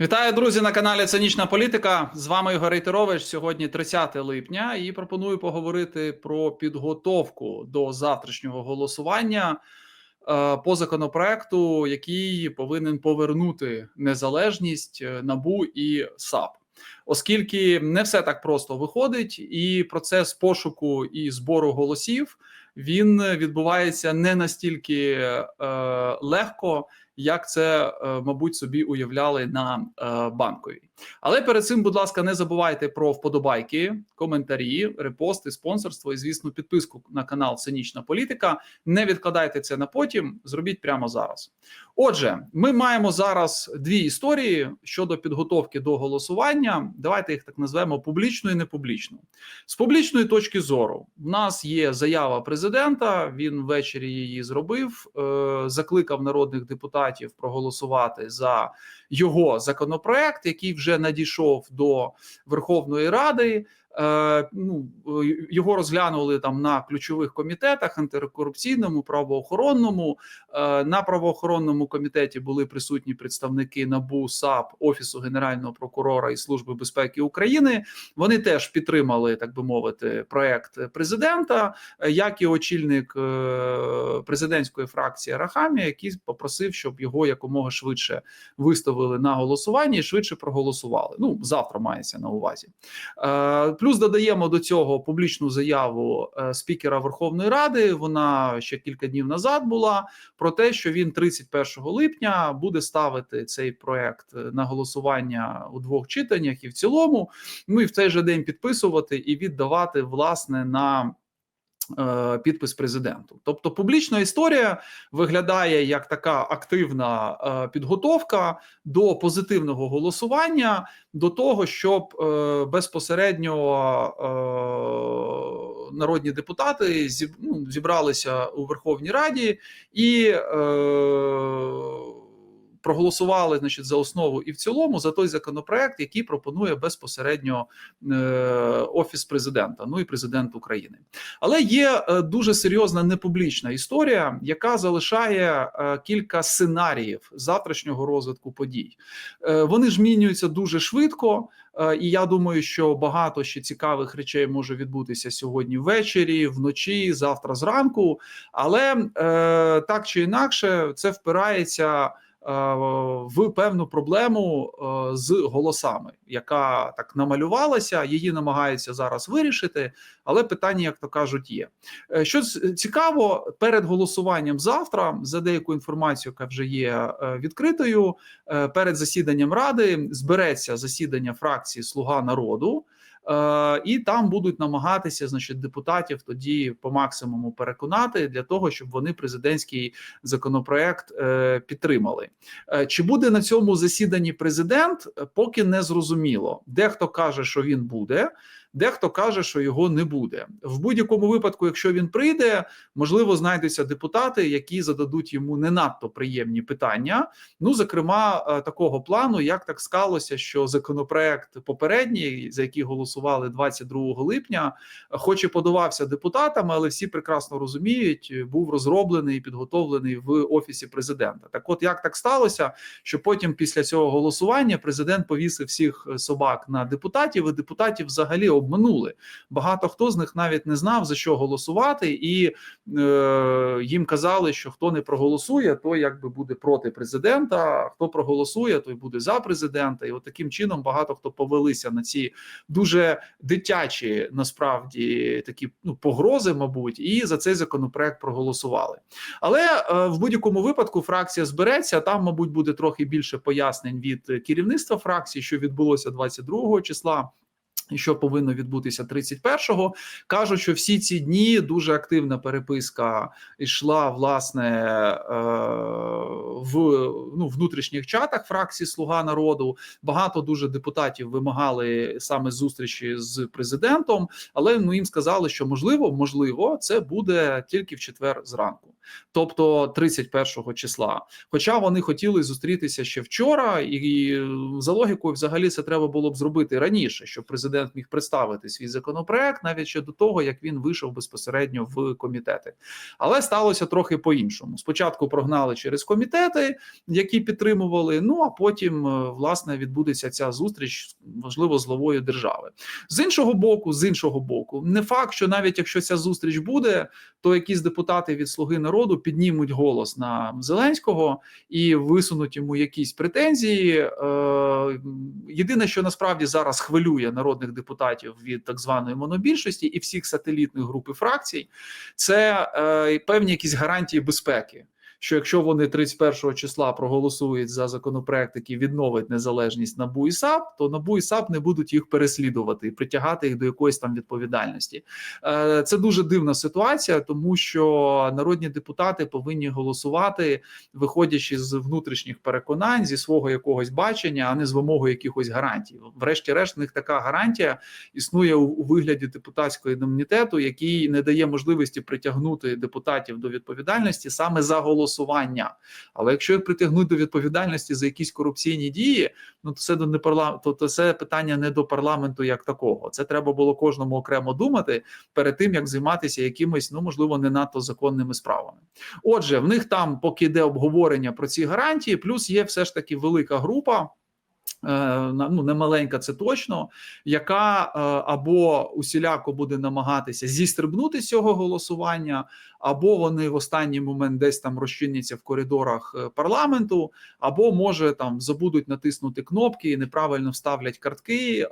Вітаю, друзі, на каналі Цинічна Політика. З вами Ігор Рейтерович. Сьогодні 30 липня, і пропоную поговорити про підготовку до завтрашнього голосування е, по законопроекту, який повинен повернути незалежність е, набу і САП. Оскільки не все так просто виходить, і процес пошуку і збору голосів він відбувається не настільки е, легко, як це, е, мабуть, собі уявляли на е, банковій. Але перед цим, будь ласка, не забувайте про вподобайки, коментарі, репости, спонсорство і, звісно, підписку на канал Цинічна Політика. Не відкладайте це на потім, зробіть прямо зараз. Отже, ми маємо зараз дві історії щодо підготовки до голосування. Давайте їх так назвемо публічно і непублічно. З публічної точки зору, в нас є заява президента. Він ввечері її зробив, е, закликав народних депутатів проголосувати за його законопроект, який вже надійшов до Верховної Ради. Е, ну його розглянули там на ключових комітетах антикорупційному, правоохоронному. Е, на правоохоронному комітеті були присутні представники НАБУ, САП, офісу генерального прокурора і служби безпеки України. Вони теж підтримали, так би мовити, проект президента, е, як і очільник президентської фракції Рахамі, який попросив, щоб його якомога швидше виставили на голосування і швидше проголосували. Ну завтра мається на увазі. Плюс додаємо до цього публічну заяву е, спікера Верховної Ради. Вона ще кілька днів назад була про те, що він 31 липня буде ставити цей проект е, на голосування у двох читаннях і в цілому. Ну і в цей же день підписувати і віддавати власне на. Е, підпис президенту, тобто публічна історія виглядає як така активна е, підготовка до позитивного голосування, до того, щоб е, безпосередньо народні депутати ну, зібралися у Верховній Раді і проголосували значить, за основу і в цілому за той законопроект, який пропонує безпосередньо е, офіс президента, ну і президент України. Але є е, дуже серйозна непублічна історія, яка залишає е, кілька сценаріїв завтрашнього розвитку подій. Вони змінюються дуже швидко. І я думаю, що багато ще цікавих речей може відбутися сьогодні ввечері, вночі, завтра зранку. Але е, так чи інакше, це впирається в певну проблему е, з голосами, яка так намалювалася, її намагаються зараз вирішити. Але питання, як то кажуть, є. Е, що цікаво, перед голосуванням завтра за деяку інформацію, яка вже є відкритою, перед засіданням ради збереться засідання фракції Слуга народу. Е, і там будуть намагатися значить депутатів тоді по максимуму переконати для того, щоб вони президентський законопроект е, підтримали. Е, чи буде на цьому засіданні президент? Поки не зрозуміло. Дехто каже, що він буде. Дехто каже, що його не буде в будь-якому випадку. Якщо він прийде, можливо, знайдуться депутати, які зададуть йому не надто приємні питання. Ну, зокрема, е, такого плану, як так склалося, що законопроект попередній, за який голосували 22 липня, хоч і подавався депутатами, але всі прекрасно розуміють, був розроблений і підготовлений в офісі президента. Так, от як так сталося, що потім, після цього голосування, президент повісив всіх собак на депутатів, і депутатів взагалі обманули. Багато хто з них навіть не знав за що голосувати, і е, їм казали, що хто не проголосує, той якби буде проти президента. Хто проголосує, той буде за президента. І от таким чином багато хто повелися на ці дуже дитячі насправді такі ну погрози, мабуть, і за цей законопроект проголосували. Але е, в будь-якому випадку фракція збереться. Там, мабуть, буде трохи більше пояснень від керівництва фракції, що відбулося 22 числа. Що повинно відбутися 31-го. кажуть, що всі ці дні дуже активна переписка йшла власне е, в ну, внутрішніх чатах фракції Слуга народу. Багато дуже депутатів вимагали саме зустрічі з президентом, але ну їм сказали, що можливо, можливо, це буде тільки в четвер зранку. Тобто 31 числа. Хоча вони хотіли зустрітися ще вчора, і за логікою, взагалі, це треба було б зробити раніше, щоб президент міг представити свій законопроект навіть ще до того, як він вийшов безпосередньо в комітети. Але сталося трохи по-іншому. Спочатку прогнали через комітети, які підтримували. Ну а потім е, власне відбудеться ця зустріч, можливо, з главою держави. З іншого боку, з іншого боку, не факт, що навіть якщо ця зустріч буде, то якісь депутати від Слуги народу піднімуть голос на Зеленського і висунуть йому якісь претензії. Е, Єдине, що насправді зараз хвилює народних депутатів від так званої монобільшості і всіх сателітних груп і фракцій, це е, певні якісь гарантії безпеки. Що якщо вони 31 числа проголосують за законопроект, який відновить незалежність НАБУ і САП, то НАБУ і САП не будуть їх переслідувати і притягати їх до якоїсь там відповідальності. Е, Це дуже дивна ситуація, тому що народні депутати повинні голосувати, виходячи з внутрішніх переконань, зі свого якогось бачення, а не з вимогою якихось гарантій. Врешті-решт, в них така гарантія існує у, вигляді депутатського імунітету, який не дає можливості притягнути депутатів до відповідальності саме за голосування. Але якщо їх притягнуть до відповідальності за якісь корупційні дії, ну то це до не парла... то, то це питання не до парламенту як такого. Це треба було кожному окремо думати перед тим, як займатися якимись, ну можливо, не надто законними справами. Отже, в них там поки йде обговорення про ці гарантії, плюс є все ж таки велика група. Е, Ну, не маленька, це точно, яка е, або усіляко буде намагатися зістрибнути з цього голосування, або вони в останній момент десь там розчиняться в коридорах е, парламенту, або може там забудуть натиснути кнопки, і неправильно вставлять картки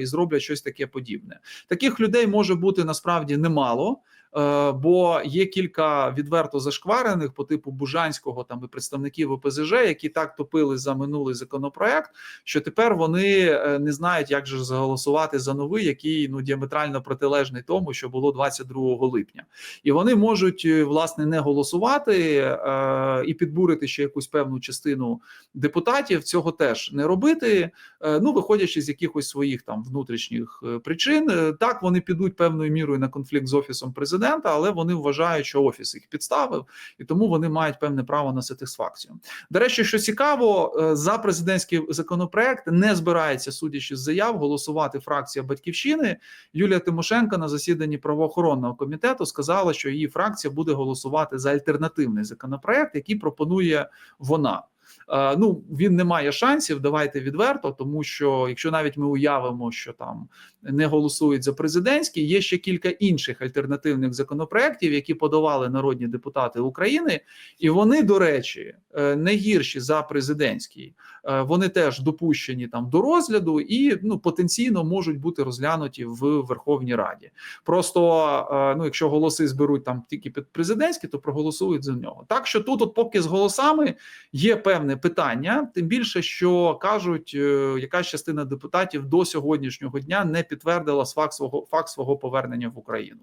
і зроблять щось таке подібне. Таких людей може бути насправді немало. Е, Бо є кілька відверто зашкварених по типу Бужанського там і представників ОПЗЖ, які так топили за минулий законопроект, що тепер вони е, не знають, як же заголосувати за новий, який ну діаметрально протилежний тому, що було 22 липня, і вони можуть е, власне не голосувати е, і підбурити ще якусь певну частину депутатів. Цього теж не робити. Е, ну виходячи з якихось своїх там внутрішніх причин, так вони підуть певною мірою на конфлікт з офісом президента, але вони вважають, що офіс їх підставив, і тому вони мають певне право на сатисфакцію. До речі, що цікаво, е, за президентський законопроект не збирається, судячи з заяв, голосувати фракція батьківщини. Юлія Тимошенко на засіданні правоохоронного комітету сказала, що її фракція буде голосувати за альтернативний законопроект, який пропонує вона. Е, Ну він не має шансів. Давайте відверто, тому що якщо навіть ми уявимо, що там не голосують за президентський, є ще кілька інших альтернативних законопроєктів, які подавали народні депутати України, і вони, до речі, е, не гірші за президентський. Е, Вони теж допущені там до розгляду і ну потенційно можуть бути розглянуті в Верховній Раді. Просто ну, якщо голоси зберуть там тільки під президентський, то проголосують за нього. Так що тут, от поки з голосами є певне питання, тим більше, що кажуть, е, якась частина депутатів до сьогоднішнього дня не підтвердила факт свого факт свого повернення в Україну,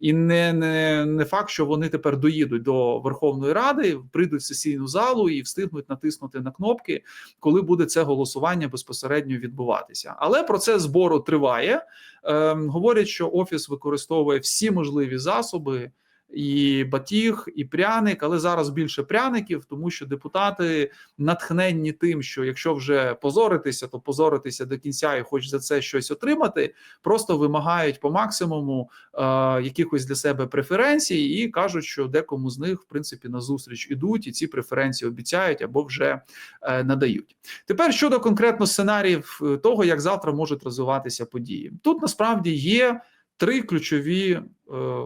і не, не, не факт, що вони тепер доїдуть до Верховної Ради, прийдуть в сесійну залу і встигнуть натиснути на кнопки, коли буде це голосування безпосередньо відбуватися. Але процес збору триває. Ем, говорять, що офіс використовує всі можливі засоби. І батіг, і пряник, але зараз більше пряників, тому що депутати натхненні тим, що якщо вже позоритися, то позоритися до кінця і хоч за це щось отримати, просто вимагають по максимуму е, якихось для себе преференцій, і кажуть, що декому з них в принципі на зустріч ідуть, і ці преференції обіцяють або вже е, надають. Тепер щодо конкретно сценаріїв е, того, як завтра можуть розвиватися події, тут насправді є три ключові е,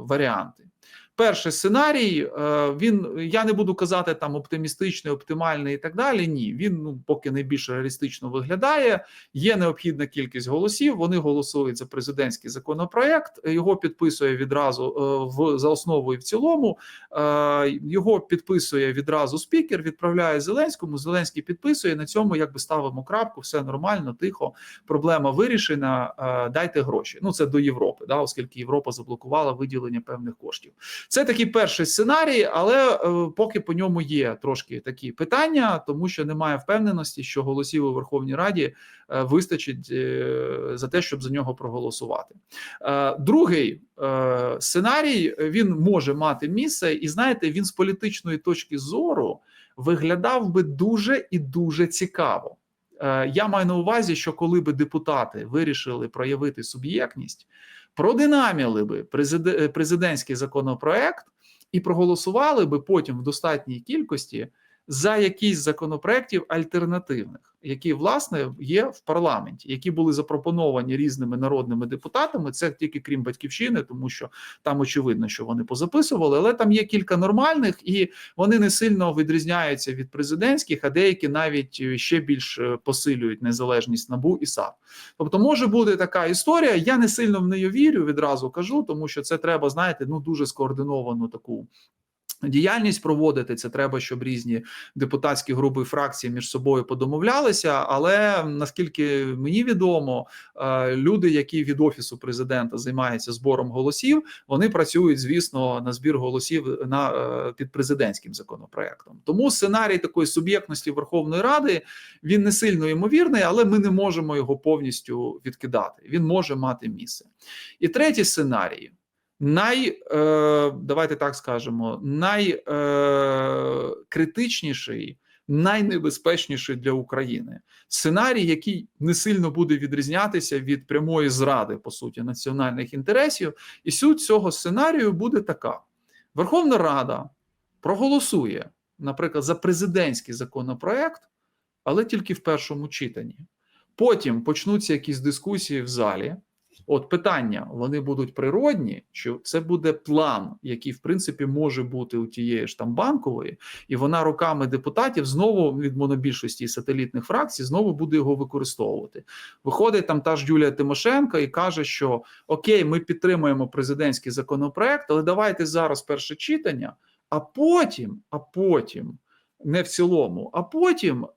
варіанти. Перший сценарій, е, він я не буду казати там оптимістичний, оптимальний і так далі. Ні, він ну поки найбільш реалістично виглядає. Є необхідна кількість голосів. Вони голосують за президентський законопроект. Його підписує відразу е, в за основу і в цілому. Е, Його підписує відразу спікер, відправляє Зеленському. Зеленський підписує на цьому. Якби ставимо крапку, все нормально, тихо. Проблема вирішена. Дайте гроші. Ну це до Європи, да, оскільки Європа заблокувала виділення певних коштів. Це такий перший сценарій, але е, поки по ньому є трошки такі питання, тому що немає впевненості, що голосів у Верховній Раді е, вистачить е, за те, щоб за нього проголосувати. Другий сценарій він може мати місце, і знаєте, він з політичної точки зору виглядав би дуже і дуже цікаво. Я маю на увазі, що коли би депутати вирішили проявити суб'єктність, продинаміли би президентський законопроект і проголосували би потім в достатній кількості за якісь з законопроєктів альтернативних, які власне є в парламенті, які були запропоновані різними народними депутатами. Це тільки крім батьківщини, тому що там очевидно, що вони позаписували, але там є кілька нормальних, і вони не сильно відрізняються від президентських, а деякі навіть ще більш е, посилюють незалежність набу і САП. Тобто може бути така історія. Я не сильно в неї вірю, відразу кажу, тому що це треба, знаєте, ну дуже скоординовану таку. Діяльність проводити це треба, щоб різні депутатські групи і фракції між собою подомовлялися. Але наскільки мені відомо, е, люди, які від офісу президента займаються збором голосів, вони працюють, звісно, на збір голосів на е, під президентським законопроектом. Тому сценарій такої суб'єктності Верховної Ради він не сильно ймовірний, але ми не можемо його повністю відкидати. Він може мати місце. І третій сценарій. Най, е, давайте так скажемо, найкритичніший, найнебезпечніший для України сценарій, який не сильно буде відрізнятися від прямої зради, по суті, національних інтересів. І суть цього сценарію буде така: Верховна Рада проголосує, наприклад, за президентський законопроект, але тільки в першому читанні. Потім почнуться якісь дискусії в залі. От питання: вони будуть природні, чи це буде план, який в принципі може бути у тієї ж там банкової, і вона руками депутатів знову від монобільшості і сателітних фракцій знову буде його використовувати. Виходить там та ж Юлія Тимошенко і каже, що окей, ми підтримуємо президентський законопроект, але давайте зараз перше читання, а потім, а потім. Не в цілому, а потім е-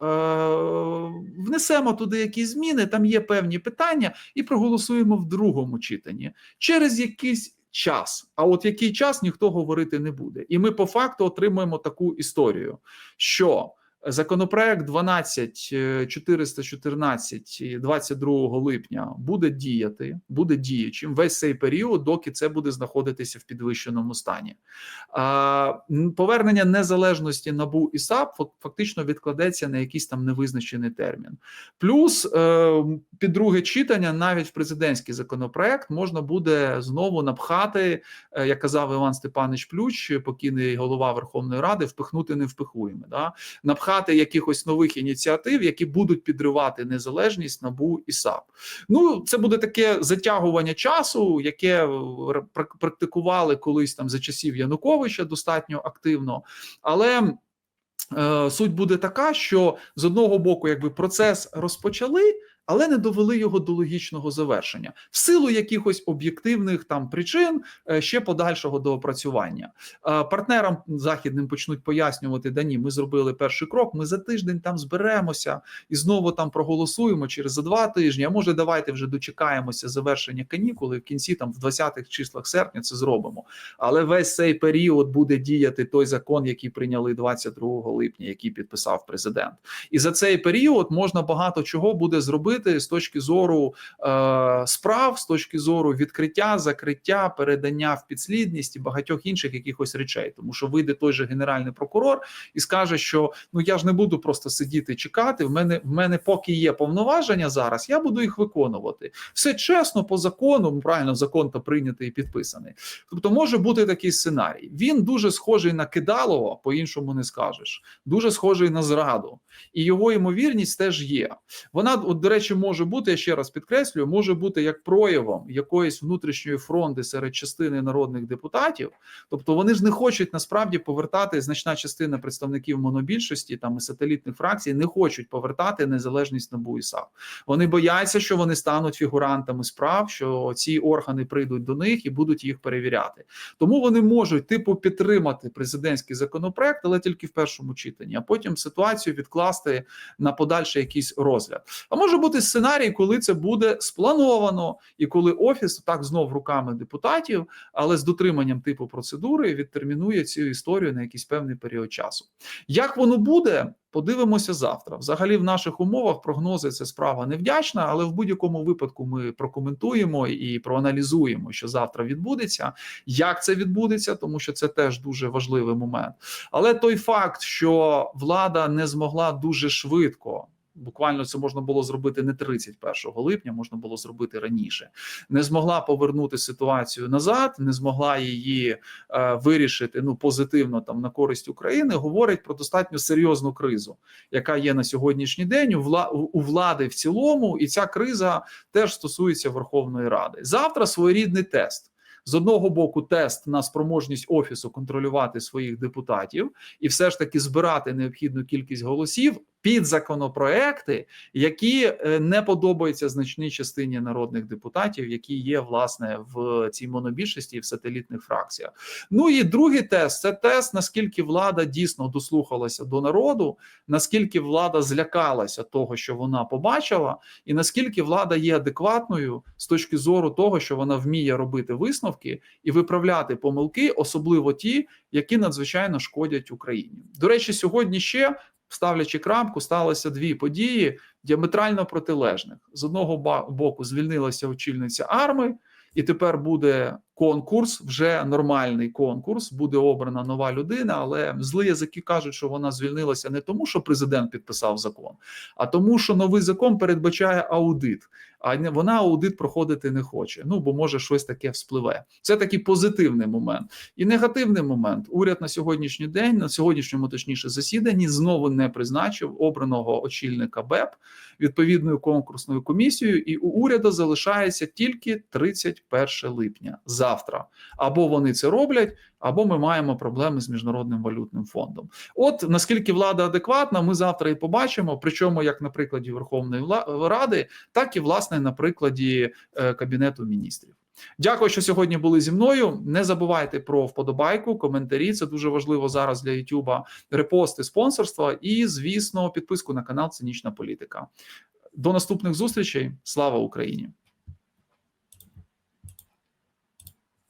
внесемо туди якісь зміни. Там є певні питання, і проголосуємо в другому читанні через якийсь час. А от який час ніхто говорити не буде. І ми по факту отримуємо таку історію, що законопроект 12414 22 липня буде діяти, буде діячим весь цей період, доки це буде знаходитися в підвищеному стані. Повернення незалежності набу і САП фактично відкладеться на якийсь там невизначений термін. Плюс е, під друге читання, навіть в президентський законопроект, можна буде знову напхати, е, як казав Іван Степанович Плющ, покійний голова Верховної Ради, впихнути не впихуємо. Да? Якихось нових ініціатив, які будуть підривати незалежність НАБУ і САП. Ну, це буде таке затягування часу, яке практикували колись там за часів Януковича достатньо активно, але. Суть буде така, що з одного боку, якби процес розпочали, але не довели його до логічного завершення в силу якихось об'єктивних там причин ще подальшого доопрацювання. Партнерам західним почнуть пояснювати: да ні, ми зробили перший крок. Ми за тиждень там зберемося і знову там проголосуємо через за два тижні. А може, давайте вже дочекаємося завершення канікули в кінці, там в 20-х числах серпня це зробимо. Але весь цей період буде діяти той закон, який прийняли 22 липня, який підписав президент. І за цей період можна багато чого буде зробити з точки зору е, справ, з точки зору відкриття, закриття, передання в підслідність і багатьох інших якихось речей, тому що вийде той же генеральний прокурор і скаже, що ну я ж не буду просто сидіти чекати. В мене в мене поки є повноваження зараз, я буду їх виконувати. Все чесно по закону. Правильно, закон то прийнятий і підписаний. Тобто, може бути такий сценарій. Він дуже схожий на кидалова, по іншому не скажеш. Дуже схожий на зраду, і його ймовірність теж є. Вона, от, до речі, може бути, я ще раз підкреслюю, може бути як проявом якоїсь внутрішньої фронти серед частини народних депутатів. Тобто вони ж не хочуть насправді повертати значна частина представників монобільшості там і сателітних фракцій, не хочуть повертати незалежність НАБУ і САП. Вони бояться, що вони стануть фігурантами справ, що ці органи прийдуть до них і будуть їх перевіряти. Тому вони можуть типу підтримати президентський законопроект, але тільки в першому читанні, а потім ситуацію відкласти на подальший якийсь розгляд. А може бути бути сценарій, коли це буде сплановано, і коли офіс так знов руками депутатів, але з дотриманням типу процедури відтермінує цю історію на якийсь певний період часу. Як воно буде? Подивимося завтра. Взагалі, в наших умовах прогнози це справа невдячна, але в будь-якому випадку ми прокоментуємо і проаналізуємо, що завтра відбудеться, як це відбудеться, тому що це теж дуже важливий момент. Але той факт, що влада не змогла дуже швидко. Буквально це можна було зробити не 31 липня, можна було зробити раніше. Не змогла повернути ситуацію назад, не змогла її е, вирішити ну позитивно там на користь України. Говорить про достатньо серйозну кризу, яка є на сьогоднішній день у вла у влади в цілому, і ця криза теж стосується Верховної Ради. Завтра своєрідний тест. З одного боку, тест на спроможність офісу контролювати своїх депутатів і все ж таки збирати необхідну кількість голосів під законопроекти, які е, не подобаються значній частині народних депутатів, які є власне в цій монобільшості і в сателітних фракціях. Ну і другий тест це тест, наскільки влада дійсно дослухалася до народу, наскільки влада злякалася того, що вона побачила, і наскільки влада є адекватною з точки зору того, що вона вміє робити висновки і виправляти помилки, особливо ті, які надзвичайно шкодять Україні. До речі, сьогодні ще ставлячи крамку, сталося дві події діаметрально протилежних. З одного боку звільнилася очільниця арми, і тепер буде конкурс, вже нормальний конкурс. Буде обрана нова людина. Але зли язики кажуть, що вона звільнилася не тому, що президент підписав закон, а тому, що новий закон передбачає аудит. А вона аудит проходити не хоче. Ну бо може щось таке вспливе. Це такий позитивний момент і негативний момент. Уряд на сьогоднішній день, на сьогоднішньому точніше засіданні, знову не призначив обраного очільника БЕП відповідною конкурсною комісією, і у уряду залишається тільки 31 липня завтра. Або вони це роблять, або ми маємо проблеми з міжнародним валютним фондом. От наскільки влада адекватна, ми завтра і побачимо. Причому як на прикладі Верховної Ради, так і власне на прикладі е, Кабінету міністрів. Дякую, що сьогодні були зі мною. Не забувайте про вподобайку, коментарі. Це дуже важливо зараз для Ютуба. Репости, спонсорства і, звісно, підписку на канал Цинічна Політика. До наступних зустрічей. Слава Україні!